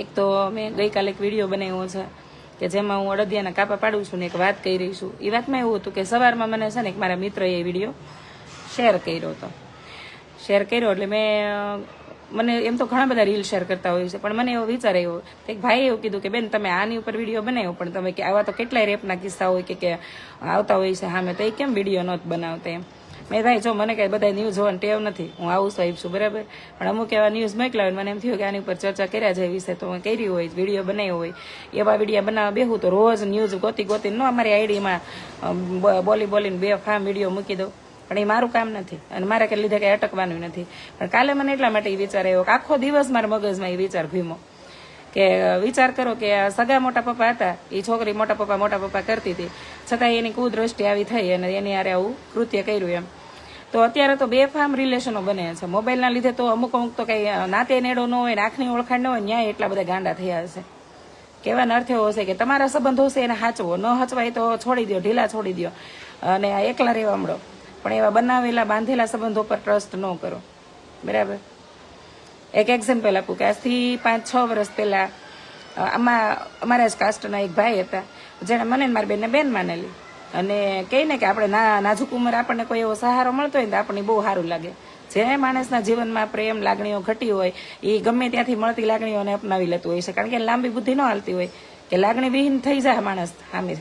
એક તો મેં ગઈકાલે એક વીડિયો બનાવ્યો છે કે જેમાં હું અડદિયાના કાપા પાડું છું ને એક વાત કહી રહી છું. એ વાતમાં એવું હતું કે સવારમાં મને છે ને એક મારા મિત્રએ વીડિયો શેર કર્યો હતો. શેર કર્યો એટલે મેં મને એમ તો ઘણા બધા રીલ શેર કરતા હોય છે, પણ મને એવો વિચાર આવ્યો કે ભાઈએ એવું કીધું કે, બેન, તમે આની ઉપર વીડિયો બનાવ્યો, પણ તમે કે આવા તો કેટલાય રેપના કિસ્સા હોય કે આવતા હોય છે હા મેં તો એ કેમ વીડિયો નહોત બનાવતા? એમ. મેં ભાઈ જો મને કઈ બધા ન્યૂઝ હોય ટેવ નથી. હું આવું વાઈફ છું બરાબર? પણ અમુક એવા ન્યૂઝ મોકલાવે ને, મને એમ થયું કે આની ઉપર ચર્ચા કર્યા જાય વિશે તો મેં કરી હોય વીડિયો બનાવ્યો હોય. એવા વીડિયો બનાવવા બેહું તો રોજ ન્યૂઝ ગોતી ગોતી ન અમારી આઈડીમાં બોલી બોલીને બે ફામ વીડિયો મૂકી દઉં. પણ એ મારું કામ નથી. અને મારે કે લીધે કઈ અટકવાનું નથી. પણ કાલે મને એટલા માટે એ વિચાર આવ્યો કે આખો દિવસ મારા મગજમાં એ વિચાર ભીમો કે વિચાર કરો કે સગા મોટા પપ્પા હતા, એ છોકરી મોટા પપ્પા મોટા પપ્પા કરતી હતી. છતાં એની કુદ્રષ્ટિ આવી થઈ અને એની આરે આવું કૃત્ય કર્યું એમ. તો અત્યારે તો બેફામ રિલેશનો બને છે. મોબાઈલના લીધે તો અમુક અમુક તો કંઈ નાતે નેડો ન હોય ને આંખની ઓળખાણ ન હોય, ન્યાય એટલા બધા ગાંડા થયા હશે. કહેવાનો અર્થ એવો હશે કે તમારા સંબંધો છે એને હાચવો. ન હચવાય તો છોડી દો ઢીલા છોડી દો અને એકલા રહેવા મળો પણ એવા બનાવેલા, બાંધેલા સંબંધો પર ટ્રસ્ટ ન કરો. બરાબર? એક એક્ઝામ્પલ આપું કે આજથી પાંચ છ વર્ષ પહેલા આમાં, અમારા જ કાસ્ટના એક ભાઈ હતા, જેણે મને મારી બેનને બેન માનેલી. અને કહે ને કે આપણે ના, નાજુક ઉંમર આપણને કોઈ એવો સહારો મળતો હોય ને તો આપણને બહુ સારું લાગે. જે માણસના જીવનમાં પ્રેમ, લાગણીઓ ઘટી હોય એ ગમે ત્યાંથી મળતી લાગણીઓને અપનાવી લેતું હોય છે. કારણ કે લાંબી બુદ્ધિ ન હાલતી હોય, કે લાગણી વિહીન થઈ જાય માણસ હામે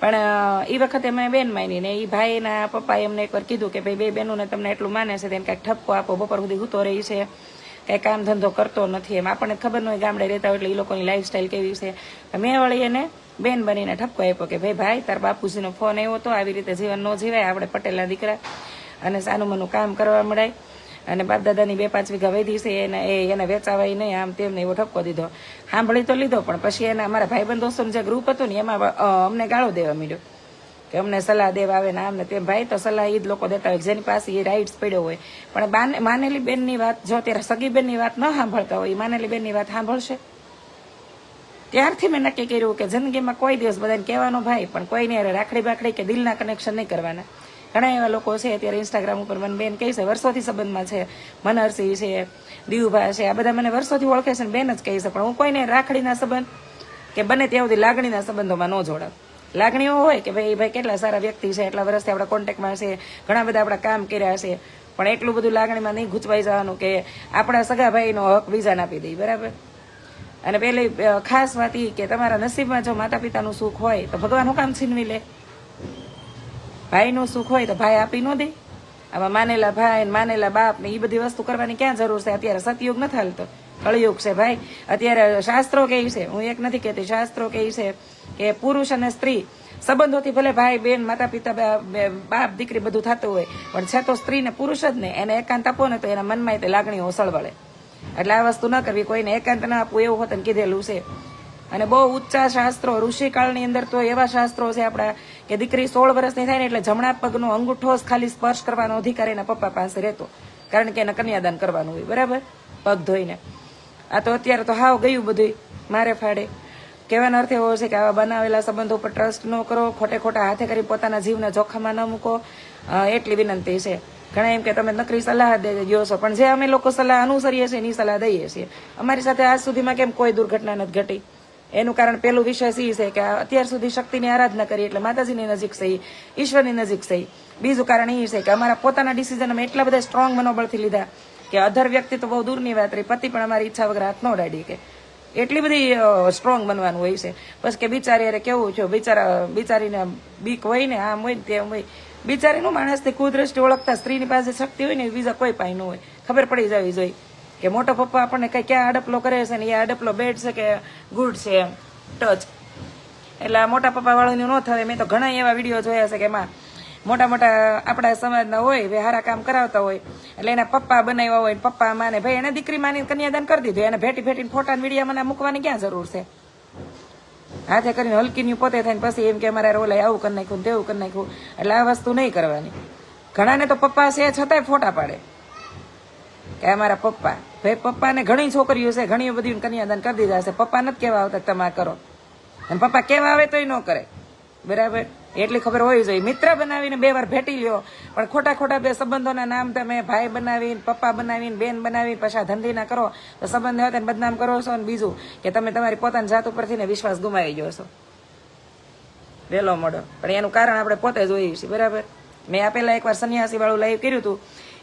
પણ એ વખતે મેં બેન માની ને એ ભાઈના પપ્પાએ એમને એકવાર કીધું કે, ભાઈ, બે બહેનોને તમને એટલું માને છે તેને કાંઈક ઠપકો આપો, બપોર સુધી ગુતો રહી છે. કંઈ કામ ધંધો કરતો નથી. એમ આપણને ખબર ન હોય ગામડે રહેતા હોય એટલે એ લોકોની લાઈફસ્ટાઈલ કેવી છે. મેં વળી એને બેન બનીને ઠપકો આપ્યો કે, ભાઈ ભાઈ, તાર બાપુજીનો ફોન આવ્યો હતો આવી રીતે જીવન ન જીવાય. આપણે પટેલના દીકરા અને સાનું કામ કરવા મળાય. અને બાપ દાદાની બે પાંચ વીઘા વધી છે, એને એ એને વેચાવાય નહીં, આમ તેમને એવો ઠપકો દીધો. સાંભળી તો લીધો, પણ પછી એના અમારા ભાઈબંધ દોસ્તોનું જે ગ્રુપ હતું ને, એમાં અમને ગાળો દેવા માંડ્યો. કે અમને સલાહ દેવા આવે ને આમ ને તેમ. ભાઈ તો સલાહ એ જ લોકો દેતા હોય. જેની પાસે એ રાઇટ્સ પડ્યો હોય. પણ માનેલી બેનની વાત, જો અત્યારે સગી બેનની વાત ન સાંભળતા હોય એ માનેલી બેનની વાત સાંભળશે? ત્યારથી મેં નક્કી કર્યું કે જિંદગીમાં કોઈ દિવસ બધાને કહેવાનો ભાઈ, પણ કોઈને હારે રાખડી બાખડી કે દિલના કનેક્શન નહીં કરવાના. ઘણા એવા લોકો છે અત્યારે ઇન્સ્ટાગ્રામ ઉપર મને બેન કહે છે, વર્ષોથી સંબંધમાં છે, મનહરસિંહ છે દીવુભા છે, આ બધા મને વર્ષોથી ઓળખે છે બેન જ કહે છે, પણ હું કોઈને રાખડીના સંબંધ કે બને ત્યાં સુધી લાગણીના સંબંધોમાં ન જોડાવ. લાગણીઓ હોય કે ભાઈ ભાઈ કેટલા સારા વ્યક્તિ છે, એટલા વર્ષથી આપણા કોન્ટેક્ટમાં છે ઘણા બધા આપણા કામ કર્યા છે પણ એટલું બધું લાગણીમાં નહીં ગૂંચવાઈ જવાનું કે આપણા સગા ભાઈનો હક બીજાને આપી દઈ બરાબર? અને પેલી ખાસ વાત ઈ કે તમારા નસીબમાં જો માતા પિતાનું સુખ હોય, તો ભગવાનનું કામ છીનવી લે. ભાઈનું સુખ હોય તો ભાઈ આપી ન દે. આમાં માનેલા ભાઈ માનેલા બાપ ને એ બધી વસ્તુ કરવાની ક્યાં જરૂર છે? અત્યારે સતયુગ નથી હાલતો. કળયુગ છે ભાઈ. અત્યારે શાસ્ત્રો કહે છે, હું એક નથી કહેતી, શાસ્ત્રો કહે છે કે પુરુષ અને સ્ત્રી સંબંધોથી ભલે ભાઈ, બેન, માતા, પિતા બાપ, દીકરી બધું થતું હોય, પણ છે તો સ્ત્રીને પુરુષ જ ને, એને એકાંત આપો ને તો એના મનમાં તે લાગણીઓ સળવળે એટલે આ વસ્તુ ન કરવી, કોઈને એકાંત ના આપવું, એવું હોત કીધેલું છે. અને બહુ ઊંચા શાસ્ત્રો, ઋષિકાળની અંદર તો એવા શાસ્ત્રો છે આપણા કે દીકરી સોળ વર્ષની થાય ને એટલે જમણા પગનો અંગૂઠો ખાલી સ્પર્શ કરવાનો અધિકાર એના પપ્પા પાસે રહેતો, કારણ કે એને કન્યાદાન કરવાનું હોય, બરાબર? પગ ધોઈને. આ તો અત્યારે તો હાવ ગયું બધું મારે ફાડે. કહેવાનો અર્થ એવો છે કે આવા બનાવેલા સંબંધો પર ટ્રસ્ટ ન કરો ખોટે ખોટા હાથે કરી પોતાના જીવને જોખમમાં ન મૂકો. એટલી વિનંતી છે. ઘણા એમ કે તમે નકરી સલાહ દે છો. પણ જે અમે લોકો સલાહ અનુસરીએ છીએ, એની સલાહ દઈએ છીએ. અમારી સાથે આજ સુધીમાં કેમ કોઈ દુર્ઘટના નથી ઘટી? એનું કારણ પેલું વિશેષ એ છે કે અત્યાર સુધી શક્તિની આરાધના કરી એટલે માતાજીની નજીક સહી ઈશ્વરની નજીક સહી બીજું કારણ એ છે કે અમારા પોતાના ડિસિઝન અમે એટલા બધા સ્ટ્રોંગ મનોબળથી લીધા કે અધર વ્યક્તિ તો બહુ દૂરની વાત રહી, પતિ પણ અમારી ઈચ્છા વગર હાથ ન ડાડી કે એટલી બધી સ્ટ્રોંગ બનવાનું હોય છે. બસ કે બિચારી અરે કેવું છે, બિચારા, બિચારીને બીક હોય ને, આમ હોય ને તેમ હોય. બિચારીનું માણસની કુદૃષ્ટિ ઓળખતા સ્ત્રીની પાસે શક્તિ હોય ને બીજા કોઈ પાઈ ન હોય. ખબર પડી જવી જોઈએ કે મોટો પપ્પા આપણને કઈ ક્યાં અડપલો કરે છે ને, એ અડપલો બેડ છે કે ગુડ છે એમ. ટચ. એટલે મોટા પપ્પા વાળાનું ન થાય, મેં તો ઘણા એવા વીડિયો જોયા છે કે એમાં મોટા મોટા આપણા સમાજના હોય હવે સારા કામ કરાવતા હોય, એટલે એના પપ્પા બનાવ્યા હોય પપ્પા માને ભાઈ એને દીકરી માની કન્યાદાન કરી દીધું, એને ભેટી ભેટીને ફોટા મીડિયા મને મૂકવાની ક્યાં જરૂર છે? હાથે કરીને હલકીની પોતે થઈને પછી એમ કે અમારે ઓલા આવું કરી નાખ્યું તેવું કરી નાખ્યું, એટલે આ વસ્તુ નહીં કરવાની. ઘણાને તો પપ્પા છે છતાંય ફોટા પાડે. કે અમારા પપ્પા, ભાઈ પપ્પાને ઘણી છોકરીઓ છે ઘણી બધી કન્યાદાન કરી દીધા છે. પપ્પા નથી કેવા આવતા તમે આ કરો. અને પપ્પા કેવા આવે તોય ન કરે. બરાબર? એટલી ખબર હોવી જોઈએ. મિત્ર બનાવીને બે વાર ભેટી લ્યો. પણ ખોટા ખોટા બે સંબંધોના નામ તમે ભાઈ બનાવીને, પપ્પા બનાવીને, બેન બનાવીને પાછા ધંધી ના કરો. તો સંબંધ હોય તેને બદનામ કરો છો. અને બીજું કે તમે તમારી પોતાની જાત ઉપરથી ને વિશ્વાસ ગુમાવી ગયો છો. વહેલો મળો પણ એનું કારણ આપણે પોતે જોઈએ છીએ. બરાબર? મેં આપેલા એકવાર સંન્યાસી વાળું લાઈવ કર્યું હતું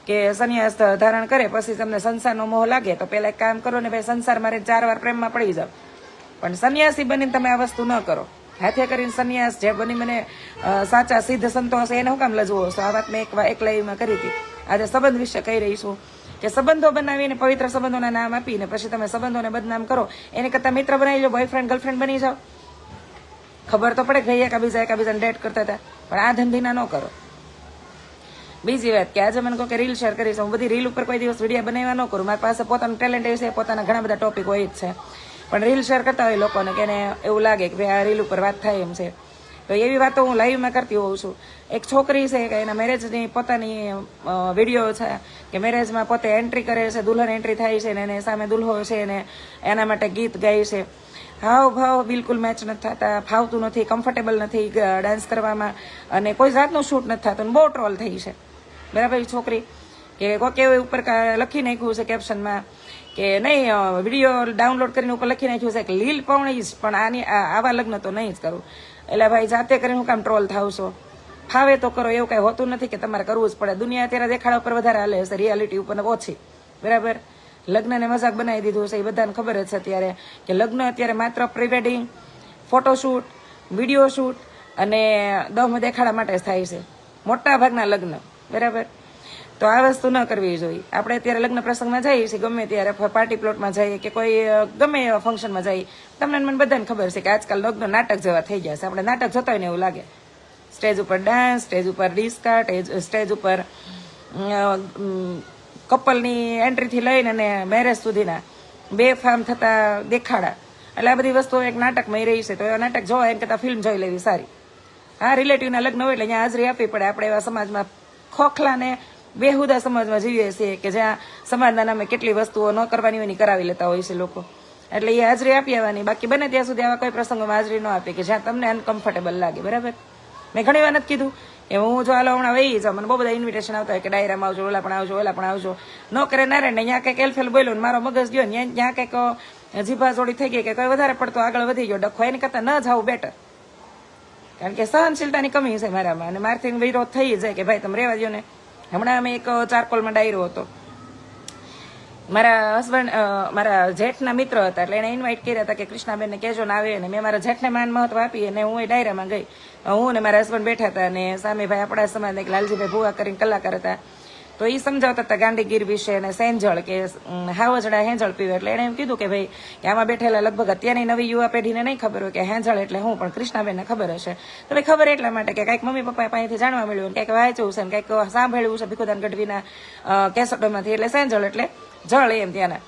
કે સંન્યાસ ધારણ કરે, પછી તમને સંસારનો મોહ લાગે. તો પહેલા એક કામ કરો ને ભાઈ સંસાર મારે ચાર વાર પ્રેમમાં પડી જાવ પણ સંન્યાસી બનીને તમે આ વસ્તુ ન કરો. હાથે કરીને સંન્યાસ જે બની મને સાચા સિદ્ધ સંતો હશે એને હું કામ લજવો છો આ વાત મેં એક એક લાઈવમાં કરી હતી. આજે સંબંધ વિશે કહી રહી છું કે સંબંધો બનાવીને પવિત્ર સંબંધોના નામ આપીને પછી તમે સંબંધોને બદનામ કરો, એને કરતા મિત્ર બનાવી લો બોયફ્રેન્ડ ગર્લફ્રેન્ડ બની જાઓ. ખબર તો પડે કે ભાઈ એકાબીજા એકાબીજાને ડેટ કરતા હતા, પણ આ ધંધીના ન કરો. બીજી વાત કે આજે મને કહો કે રીલ શેર કરીશ હું બધી રીલ ઉપર કોઈ દિવસ વીડિયો બનાવવા ન કરું. મારી પાસે પોતાનું ટેલેન્ટ છે, પોતાના ઘણા બધા ટોપિક હોય જ છે. પણ રીલ શેર કરતા હોય લોકોને કે એવું લાગે કે ભાઈ આ રીલ ઉપર વાત થાય એમ છે. તો એવી વાતો હું લાઈવમાં કરતી હોઉં છું. એક છોકરી છે કે એના મેરેજની પોતાની વીડિયો છે કે મેરેજમાં પોતે એન્ટ્રી કરે છે, દુલ્હન એન્ટ્રી થાય છે ને એને સામે દુલ્હો છે ને એના માટે ગીત ગાય છે. હાવ ભાવ બિલકુલ મેચ નથી થતા, ફાવતું નથી કમ્ફર્ટેબલ નથી ડાન્સ કરવામાં અને કોઈ જાતનું શૂટ નથી થતું બહુ ટ્રોલ થઈ છે. બરાબર છોકરી? કે કોઈક એવું ઉપર લખી નાખ્યું છે કેપ્શનમાં કે નહીં વીડિયો ડાઉનલોડ કરીને ઉપર લખી નાખ્યું છે કે લીલ પૌણી જ પણ આની આવા લગ્ન તો નહીં જ કરું. એટલે ભાઈ, જાતે કરીને હું કામ ટ્રોલ થાવ છો. ફાવે તો કરો, એવું કઈ હોતું નથી કે તમારે કરવું જ પડે. દુનિયા અત્યારે દેખાડા ઉપર વધારે હાલે છે રિયાલિટી ઉપર ઓછી. બરાબર? લગ્નને મજાક બનાવી દીધું છે એ બધાને ખબર જ છે અત્યારે કે લગ્ન અત્યારે માત્ર pre wedding photoshoot video shoot અને દમ દેખાડા માટે જ થાય છે. મોટા ભાગના લગ્ન. બરાબર? તો આ વસ્તુ ન કરવી જોઈએ. આપણે અત્યારે લગ્ન પ્રસંગમાં જઈએ છીએ, ગમે ત્યારે પાર્ટી પ્લોટમાં જઈએ કે કોઈ ગમે એવા ફંક્શનમાં જઈએ, તમને મને બધાને ખબર છે કે આજકાલ લગ્ન નાટક જેવા થઈ ગયા છે. આપણે નાટક જોતા હોય ને એવું લાગે. સ્ટેજ ઉપર ડાન્સ સ્ટેજ ઉપર ડિસ્કા સ્ટેજ ઉપર કપલની એન્ટ્રીથી લઈને અને મેરેજ સુધીના બે ફાર્મ થતા દેખાડા. એટલે આ બધી વસ્તુઓ એક નાટકમાં રહી છે. તો એવા નાટક જોવા એમ કરતાં ફિલ્મ જોઈ લેવી સારી. હા રિલેટિવના લગ્ન હોય એટલે અહીંયા હાજરી આપવી પડે. આપણે એવા સમાજમાં ખોખલા ને બેહુદા સમાજમાં જીવીએ છીએ કે જ્યાં સમાજના નામે કેટલી વસ્તુઓ ન કરવાની હોય કરાવી લેતા હોય છે લોકો. એટલે એ હાજરી આપી આવવાની. બાકી બને ત્યાં સુધી આવા કોઈ પ્રસંગોમાં હાજરી ન આપે કે જ્યાં તમને અનકમ્ફર્ટેબલ લાગે, બરાબર? મેં ઘણી વાર નથી કીધું એ હું જો હાલો હમણાં વહી જાઉં, મને બહુ બધા ઇન્વિટેશન આવતા હોય કે ડાયરામાં આવજો, ઓલા પણ આવજો, ઓલા પણ આવજો. ન કરે ના રે ને ત્યાં કંઈક એલફેલ બોલ્યો મારો મગજ ગયો ને ત્યાં કંઈક જીભા જોડી થઈ ગઈ કે કોઈ વધારે પડતો આગળ વધી ગયો, ડખો. એની કરતાં ન જાવું બેટર કારણ કે સહનશીલતાની કમી છે મારામાં અને મારથી વિરોધ થઈ જાય કે ભાઈ, તમે રહેવા દો ને. હમણાં અમે એક ચારકોલમાં ડાયરો હતો. મારા હસબન્ડ મારા જેઠના મિત્ર હતા, એટલે એને ઇન્વાઇટ કર્યા હતા કે કૃષ્ણાબેનને કહેજો ને આવે ને. મેં મારા જેઠને માન મહત્વ આપી અને હું એ ડાયરામાં ગઈ. હું ને મારા હસબન્ડ બેઠા હતા અને સામે ભાઈ આપણા સમાજના એક લાલજીભાઈ ભુવા કરીને કલાકાર હતા. તો એ સમજાવતા હતા ગાંધીગીર વિશે અને સેંજળ કે હાવજડા હેંજળ પીવે એટલે એણે એમ કીધું કે ભાઈ આમાં બેઠેલા લગભગ અત્યારની નવી યુવા પેઢીને નહીં ખબર હોય કે હેંજળ એટલે હું, પણ કૃષ્ણાબેનને ખબર હશે. તો ભાઈ ખબર એટલા માટે કે કંઈક મમ્મી પપ્પા પાસેથી જાણવા મળ્યું કંઈક વાંચવું છે ને કંઈક સાંભળ્યું છે ભીખુદાન ગઢવીના કેસટોમાંથી એટલે સેંજળ એટલે જળ એમ ત્યાંના.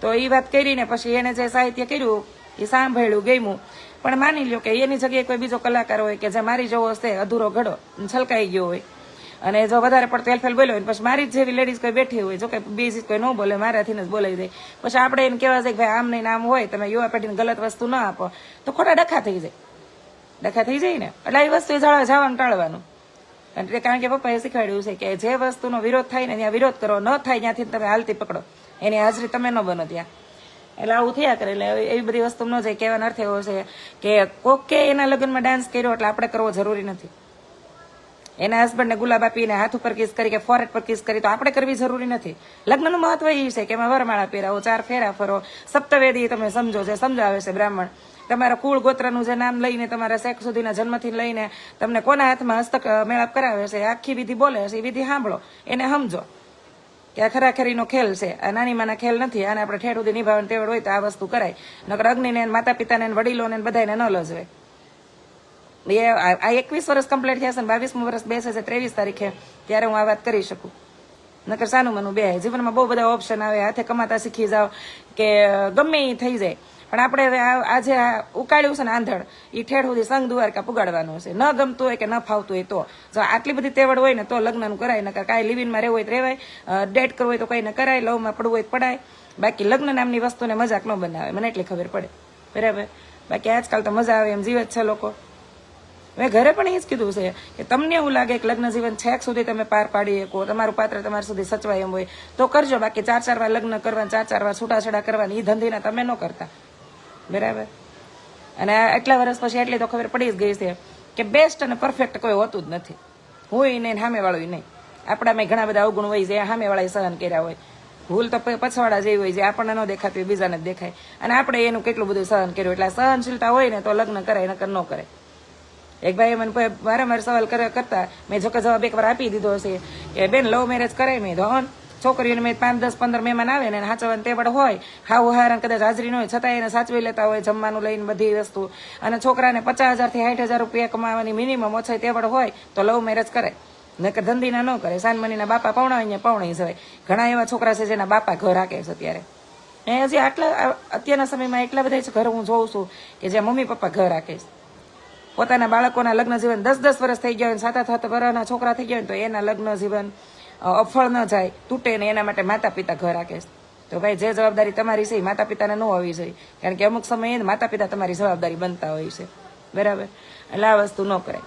તો એ વાત કરીને પછી એને જે સાહિત્ય કર્યું એ સાંભળ્યું, ગમ્યું. પણ માની લ્યો કે એની જગ્યાએ કોઈ બીજો કલાકાર હોય કે જે મારી જેવો હશે, અધૂરો ઘડો છલકાઈ ગયો હોય. અને જો વધારે પડતો એલફેલ બોલ્યો હોય પછી મારી જેવી લેડીઝ કોઈ બેઠી હોય, જો કે બીજી કોઈ ન બોલે, મારાથી જ બોલાવી દે. પછી આપણે એને કહેવા છે કે ભાઈ, આમ નહીં આમ હોય, તમે યુવા પેઢીને ગલત વસ્તુ ન આપો. તો ખોટા ડખા થઈ જાય. ડખા થઈ જાય ને. એટલે એ વસ્તુ એ જવાનું, ટાળવાનું. એટલે કારણ કે પપ્પાએ શીખવાડ્યું છે કે જે વસ્તુનો વિરોધ થાય ને, ત્યાં વિરોધ કરો, ન થાય ત્યાંથી તમે હાલતી પકડો. એની હાજરી તમે ન બનો ત્યાં. એટલે આવું થયા કરે, એટલે એવી બધી વસ્તુ ન જાય. કહેવાનો અર્થ એવો છે કે કોકે એના લગ્નમાં ડાન્સ કર્યો, એટલે આપણે કરવો જરૂરી નથી. એના હસબન્ડને ગુલાબ આપીને હાથ ઉપર કિસ કરી કે ફોરેટ પર કિસ કરી, તો આપણે કરવી જરૂરી નથી. લગ્નનું મહત્વ એ છે કે એમાં વરમાળા પહેરાવો, ચાર ફેરા ફરો, સપ્તવેદી તમે સમજો છે સમજાવે છે બ્રાહ્મણ. તમારા કુળ ગોત્રનું જે નામ લઈને તમારા શેખ સુધીના જન્મથી લઈને તમને કોના હાથમાં હસ્તક મેળાપ કરાવે છે, આખી વિધિ બોલે છે, એ વિધિ સાંભળો, એને સમજો. કે આ ખરાખરીનો ખેલ છે, આ નાની ખેલ નથી, આને આપણે ઠેઠ સુધી નિભાવવાની તેવડ હોય તો આ વસ્તુ કરાય. નકર અગ્નિને માતા પિતાને વડીલોને બધાને ન લજવે. એ, આ એકવીસ વર્ષ કમ્પ્લીટ થયા છે ને બાવીસમું વર્ષ બેસે છે ત્રેવીસ તારીખે ત્યારે હું આ વાત કરી શકું. નકર સાનું મનું બે જીવનમાં બહુ બધા ઓપ્શન આવે, હાથે કમાતા શીખી જાઓ કે ગમે એ થઈ જાય. પણ આપણે હવે આજે આ ઉકાળ્યું છે ને આંધળ એ ઠેઠ સુધી સંઘ દ્વારકા પુગાડવાનું છે. ન ગમતું હોય કે ન ફાવતું હોય તો. જો આટલી બધી તેવડ હોય ને તો લગ્નનું કરાય, નકર કાંઈ લિવિનમાં રહેવું હોય તો રહેવાય. ડેટ કરવું હોય તો કંઈ ન કરાય લવમાં પડવું હોય તો પડાય. બાકી લગ્ન નામની વસ્તુને મજાક ન બનાવે. મને એટલી ખબર પડે. બરાબર? બાકી આજકાલ તો મજા આવે એમ જીવે જ છે લોકો. મેં ઘરે પણ એ જ કીધું છે કે તમને એવું લાગે કે લગ્ન જીવન છેક સુધી તમે પાર પાડી શકો, તમારું પાત્ર તમારા સુધી સચવાય એમ હોય, તો કરજો. બાકી ચાર ચાર વાર લગ્ન કરવા ચાર ચાર વાર છૂટાછેડા કરવાની એ ધંધીના તમે ન કરતા. બરાબર? અને એટલા વર્ષ પછી એટલી તો ખબર પડી જ ગઈ છે કે બેસ્ટ અને પરફેક્ટ કોઈ હોતું જ નથી. હોય નહીં સામે વાળું નહીં. આપણામાં ઘણા બધા અવગુણ હોય જે સામેવાળાએ સહન કર્યા હોય. ભૂલ તો પછવાડા જેવી હોય જે આપણને ન દેખાતી હોય બીજાને દેખાય. અને આપણે એનું કેટલું બધું સહન કર્યું? એટલે સહનશીલતા હોય ને તો લગ્ન કરાય, નકર ન કરે એક ભાઈ મને વારંવાર સવાલ કર્યા કરતા, મેં જોકે જવાબ એકવાર આપી દીધો છે કે, બેન, લવ મેરેજ કરાય મેં તો છોકરીઓને મેં પાંચ, દસ, પંદર મહેમાન આવે ને એને સાચવવાનું તે પણ હોય. હાવ હારણ કદાચ હાજરી ન હોય છતાં એને સાચવી લેતા હોય, જમવાનું લઈને બધી વસ્તુ. અને છોકરાને પચાસ હજારથી સાઠ હજાર રૂપિયા કમાવાની મિનિમમ ઓછાઈ તે પણ હોય, તો લવ મેરેજ કરે નકર ધંધીના ન કરે, સાનમનીના બાપા પૌણા અહીંયા પૌણી જવાય. ઘણા એવા છોકરા છે જેના બાપા ઘર રાખે છે અત્યારે. એ હજી આટલા અત્યારના સમયમાં એટલા બધા ઘર હું જોઉં છું કે જ્યાં મમ્મી પપ્પા ઘર રાખે છે. પોતાના બાળકોના લગ્ન જીવન દસ દસ વર્ષ થઈ ગયા હોય સાત સાત વર્ષના છોકરા થઈ ગયા હોય તો એના લગ્ન જીવન અફળ ન જાય, તૂટે ને એના માટે માતા પિતા ઘર રાખે તો ભાઈ, જે જવાબદારી તમારી છે એ માતા પિતાને ન હોવી જોઈએ. કારણ કે અમુક સમયે માતા પિતા તમારી જવાબદારી બનતા હોય છે. બરાબર? એટલે આ વસ્તુ ન કરાય.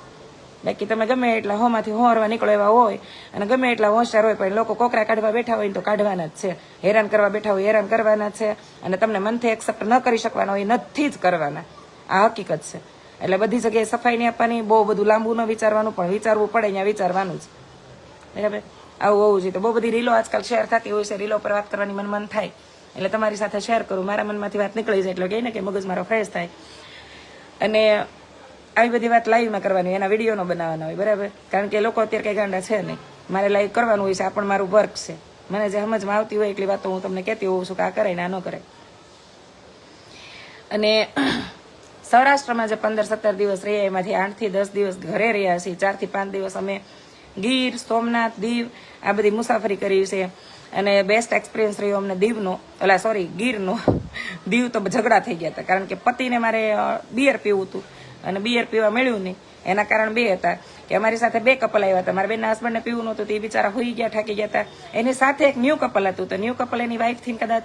બાકી તમે ગમે એટલા હોમાંથી હોરવા નીકળો એવા હોય અને ગમે એટલા હોશિયાર હોય પણ લોકો કોકરા કાઢવા બેઠા હોય તો કાઢવાના જ છે. હેરાન કરવા બેઠા હોય હેરાન કરવાના છે અને તમને મનથી એક્સેપ્ટ ન કરી શકવાના હોય નથી જ કરવાના. આ હકીકત છે. એટલે બધી જગ્યાએ સફાઈ નહીં આપવાની, બહુ બધું લાંબુ ન વિચારવાનું, પણ વિચારવું પડે, અહીંયા વિચારવાનું જ. બરાબર? આવું હોવું જોઈએ તો બહુ બધી રીલો આજકાલ શેર થતી હોય છે, રીલો પર વાત કરવાની મન મન થાય. એટલે તમારી સાથે શેર કરું. મારા મનમાંથી વાત નીકળી જાય એટલે કહે કે મગજ મારો ફ્રેશ થાય. અને આવી બધી વાત લાઈવમાં કરવાની, એના વિડીયોનો બનાવવાનો હોય, બરાબર? કારણ કે લોકો અત્યારે કંઈ ગાંડા છે નહીં. મારે લાઈવ કરવાનું હોય છે, આ પણ મારું વર્ક છે. મને જે સમજમાં આવતી હોય એટલી વાતો હું તમને કહેતી હોઉં છું કે આ કરાય ને આ ન કરાય. અને સૌરાષ્ટ્રમાં જે પંદર સત્તર દિવસ રહ્યા એમાંથી આઠથી દસ દિવસ ઘરે રહ્યા છીએ. ચારથી પાંચ દિવસ અમે ગીર, સોમનાથ, દીવ, આ બધી મુસાફરી કરી છે. અને બેસ્ટ એક્સપિરિયન્સ રહ્યો અમને દીવનો. ઓલા સોરી ગીરનો. દીવ તો ઝઘડા થઈ ગયા હતા. કારણ કે પતિને મારે બિયર પીવું હતું. અને બિયર પીવા મળ્યું નહીં. એના કારણ બે હતા. કે અમારી સાથે બે કપલ આવ્યા હતા. મારા બેનના હસબન્ડને પીવું નહોતું. તે બિચારા હોઈ ગયા, થાકી ગયા હતા. એની સાથે એક ન્યૂ કપલ હતું. તો ન્યૂ કપલ એની વાઈફથી કદાચ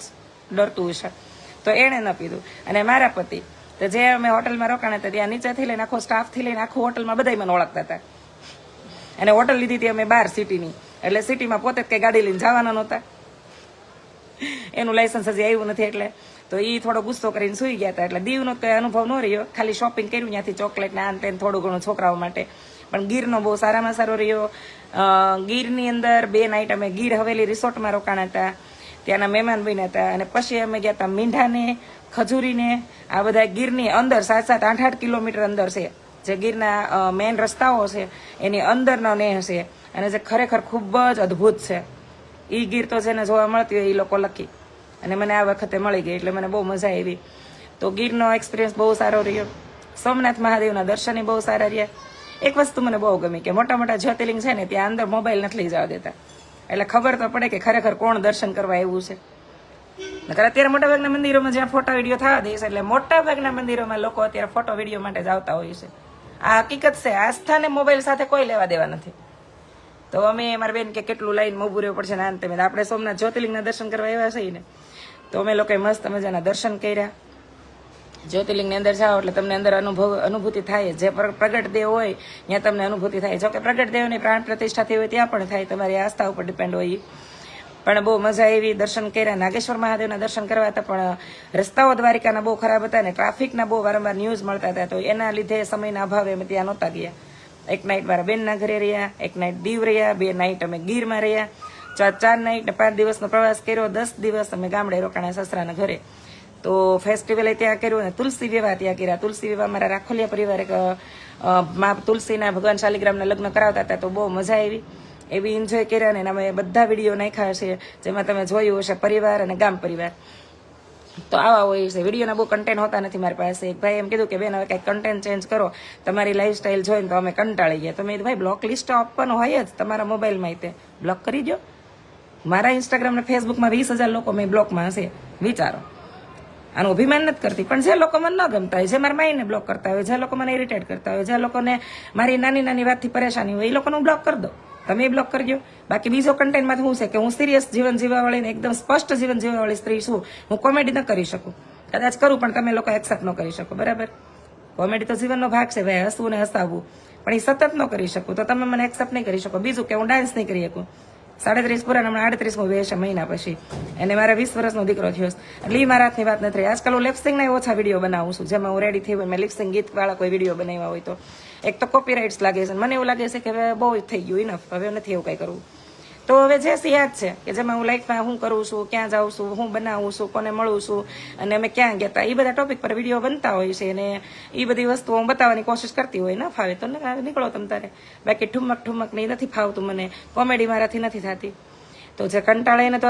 ડરતું હશે. તો એણે ન પીધું. અને મારા પતિ તો જે અમે હોટલમાં રોકાણા હતા, ત્યાં નીચેથી લઈને આખો સ્ટાફથી લઈને આખું હોટલમાં બધા મને ઓળખતા હતા. અને હોટલ લીધી હતી અમે બાર સિટીની. એટલે સિટીમાં પોતે જ કંઈ ગાડી લઈને જવાના નહોતા. એનું લાયસન્સ હજી આવ્યું નથી એટલે. તો એ થોડો ગુસ્સો કરીને સુઈ ગયા હતા. એટલે દીવનો કંઈ અનુભવ ન રહ્યો. ખાલી શોપિંગ કર્યું, ત્યાંથી ચોકલેટ ને આન તેને થોડું ઘણું છોકરાઓ માટે. પણ ગીરનો બહુ સારામાં સારો રહ્યો. ગીરની અંદર બે નાઇટ અમે ગીર હવેલી રિસોર્ટમાં રોકાણા હતા. ત્યાંના મહેમાન બન્યા હતા. અને પછી અમે ગયા હતા મીંઢાને, ખજૂરીને, આ બધા ગીરની અંદર સાત સાત આઠ આઠ કિલોમીટર અંદર છે. જે ગીરના મેઇન રસ્તાઓ છે, એની અંદરનો નેહ છે અને જે ખરેખર ખૂબ જ અદ્ભુત છે. એ ગીર તો જેને જોવા મળતી હોય એ લોકો લકી અને મને આ વખતે મળી ગઈ એટલે મને બહુ મજા આવી. તો ગીરનો એક્સપિરિયન્સ બહુ સારો રહ્યો. સોમનાથ મહાદેવના દર્શન બહુ સારા રહ્યા. એક વસ્તુ મને બહુ ગમી કે મોટા મોટા જ્યોતિર્લિંગ છે ને, ત્યાં અંદર મોબાઈલ નથી લઈ જવા દેતા. એટલે ખબર તો પડે કે ખરેખર કોણ દર્શન કરવા આવ્યું છે. નકર અત્યારે મોટાભાગના મંદિરોમાં જ્યાં ફોટા વીડિયો થવા દે છે, એટલે મોટા ભાગના મંદિરોમાં લોકો અત્યારે ફોટો વીડિયો માટે જ આવતા હોય છે. આ હકીકત છે આસ્થાને મોબાઈલ સાથે કોઈ લેવા દેવા નથી. તો અમે મારા બેન કે કેટલું લાઈન મોભું રહેવું પડશે ને આને આપણે સોમનાથ જ્યોતિર્લિંગના દર્શન કરવા આવ્યા છીએ ને, તો અમે લોકોએ મસ્ત મજાના દર્શન કર્યા. જ્યોતિર્લિંગની અંદર જાઓ એટલે તમને અંદર અનુભવ, અનુભૂતિ થાય. જે પ્ર- પ્રગટ દેવ હોય, ત્યાં તમને અનુભૂતિ થાય. જોકે પ્રગટ દેવની પ્રાણ પ્રતિષ્ઠા થઈ હોય, ત્યાં પણ થાય. તમારી આસ્થા ઉપર ડિપેન્ડ હોય પણ બહુ મજા આવી દર્શન કર્યા. નાગેશ્વર મહાદેવના દર્શન કરવા હતા, પણ રસ્તાઓ દ્વારિકાના બહુ ખરાબ હતા ને ટ્રાફિકના બહુ વારંવાર ન્યૂઝ મળતા હતા. તો એના લીધે સમયના અભાવે અમે ત્યાં નહોતા ગયા. એક નાઇટ મારા બેનના ઘરે રહ્યા, એક નાઇટ દીવ રહ્યા, બે નાઇટ અમે ગીરમાં રહ્યા. ચાર ચાર નાઇટ ને પાંચ દિવસનો પ્રવાસ કર્યો. દસ દિવસ અમે ગામડે રોકાણા સસરાના ઘરે. તો ફેસ્ટિવલે ત્યાં કર્યું અને તુલસી વિવાહ ત્યાં કર્યા. તુલસી વિવાહ મારા રાખોલિયા પરિવારે મા તુલસીના ભગવાન શાલિગ્રામના લગ્ન કરાવતા હતા તો બહુ મજા આવી. એવી એન્જોય કર્યા ને અમે બધા વીડિયો નાખ્યા છે જેમાં તમે જોયું હશે પરિવાર અને ગામ પરિવાર. તો આવા હોય છે. વિડીયોના બહુ કન્ટેન્ટ હોતા નથી મારી પાસે. એક ભાઈ એમ કીધું કે, બેન, હવે કંઈક કન્ટેન્ટ ચેન્જ કરો. તમારી લાઈફસ્ટાઈલ જોઈને તો અમે કંટાળી ગયા. તો મેં ભાઈ બ્લોક લિસ્ટ આપવાનો હોય જ તમારા મોબાઈલમાં તે. બ્લોક કરી દો મારા ઇન્સ્ટાગ્રામ ને ફેસબુકમાં વીસ હજાર લોકો મેં બ્લોકમાં હશે. વિચારો. આનું અભિમાન નથી કરતી. પણ જે લોકો મને ન ગમતા હોય, જે મારા માઈને બ્લોક કરતા હોય, જે લોકો મને ઇરિટેટ કરતા હોય, જે લોકોને મારી નાની નાની વાતથી પરેશાની હોય, એ લોકોને હું બ્લોક કરી દો તમે બ્લોક કરજો. બાકી બીજો કન્ટેન્ટમાં શું છે કે હું સિરિયસ જીવન જીવવાવાળી ને એકદમ સ્પષ્ટ જીવન જીવવાવાળી સ્ત્રી છું, હું કોમેડી ન કરી શકું. કદાચ કરું, પણ તમે લોકો એક્સેપ્ટ ન કરી શકો. બરાબર? કોમેડી તો જીવનનો ભાગ છે, ભાઈ, હસવું ને હસાવવું. પણ એ સતત ન કરી શકું. તો તમે મને એક્સેપ્ટ નહીં કરી શકો. બીજું કે હું ડાન્સ નહીં કરી શકું. સાડત્રીસ પૂરા હમણાં આડત્રીસમો બે છે મહિના પછી. અને મારા વીસ વર્ષનો દીકરો થયો છે. એટલે એ મારા હાથની વાત નથી આજકાલ હું લિપસિંગના ઓછા વીડિયો બનાવું છું. જેમાં હું રેડી થઈ હોય, મેં લિપસિંગ ગીત વાળા કોઈ વીડિયો બનાવ્યા હોય તો. એક તો કોપીરાઇટ્સ લાગે છે મને એવું લાગે છે કે હવે બહુ થઈ ગયું ઇનફ હવે નથી એવું કાંઈ કરવું. તો હવે જે યાદ છે કે જેમાં હું લાઈફમાં હું કરું છું, ક્યાં જાઉં છું, હું બનાવું છું, કોને મળું છું અને અમે ક્યાં ગયા હતા એ બધા ટોપિક પર વીડિયો બનતા હોય છે અને એ બધી વસ્તુઓ હું બતાવવાની કોશિશ કરતી હોય, ના ફાવે તો નીકળો તમ તારે. બાકી ઠુમક ઠુમક નહીં નથી ફાવતું મને. કોમેડી મારાથી નથી થતી. તો જે કંટાળે ને તો